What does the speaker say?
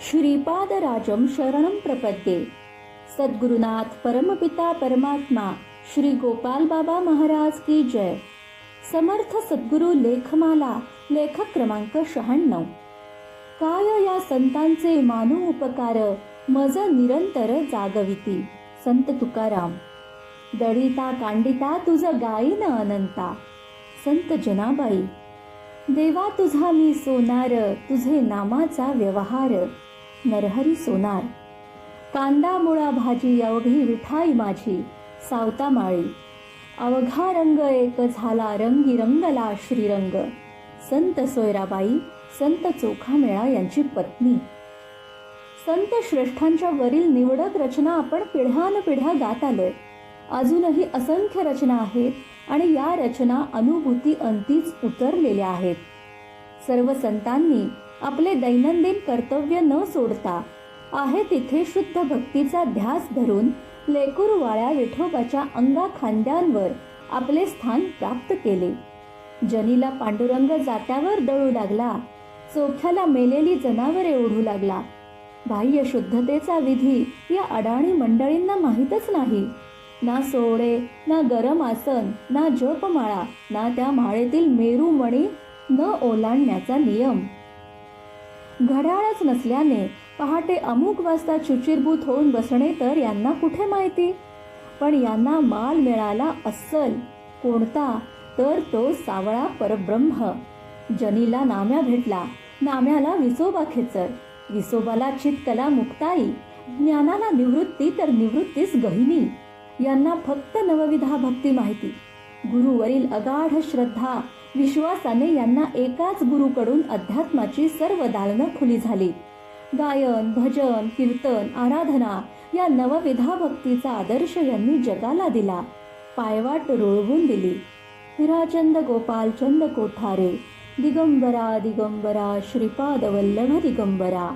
श्रीपादराजं शरणं प्रपद्ये। सद्गुरुनाथ परमपिता परमात्मा श्री गोपाल बाबा महाराज की जय। समर्थ सद्गुरु लेखमाला लेखक क्रमांक शहाण्णव। काय या संतांचे मानू उपकार मज निरंतर जागविती। संत तुकाराम दळिता कांडिता तुझ गाईन अनंता। संत जनाबाई देवा तुझा मी सोनार तुझे नामाचा व्यवहार. नरहरी सोनार कांदा मुळा भाजी अवघी विठाई माझी सावता माळी. अवघा रंग एक झाला रंगी रंगला श्रीरंग. संत सोयराबाई संत चोखामेळा यांची पत्नी. संत श्रेष्ठांच्या वरील निवडक रचना आपण पिढ्यानपिढ्या गात आलोय. अजूनही असंख्य रचना आहेत आणि या रचना अनुभूती अंतीच उतरलेल्या आहेत. सर्व संतांनी आपले दैनंदिन कर्तव्य न सोडता आहे तिथे शुद्ध भक्तीचा ध्यास धरून लेकुरवाळ्या विठोबाच्या अंगा खांद्यांवर आपले स्थान प्राप्त केले. जनीला पांडुरंग जात्यावर दळू लागला. चोख्याला मेलेली जनावरे ओढू लागला. बाह्य शुद्धतेचा विधी या अडाणी मंडळींना माहीतच नाही. ना सोहळे ना गरम आसन ना जपमाळा ना त्या माळेतील मेरू मणी न ओलांडण्याचा नियम. घड्याळच नसल्याने पहाटे अमुक वाजता चुचिरभूत होऊन बसणे तर यांना कुठे माहिती? पण यांना माल मिळाला अस्सल. कोणता? तर तो सावळा परब्रह्म. जनीला नाम्या भेटला. नाम्याला विसोबा खेचर. विसोबाला चितकला मुक्ताई. ज्ञानाला निवृत्ती तर निवृत्तीस गहिनी. यांना फक्त नवविधा भक्ती माहिती. गुरुवरील अगाढ श्रद्धा विश्वासाने यांना एकाच गुरुकडून अध्यात्माची सर्व दालनं खुली झाली. गायन भजन कीर्तन आराधना या नवविधा भक्तीचा आदर्श यांनी जगाला दिला. पायवाट रुळवून दिली. हिराचंद गोपालचंद कोठारे दिगंबरा दिगंबरा श्रीपाद वल्लभ दिगंबरा.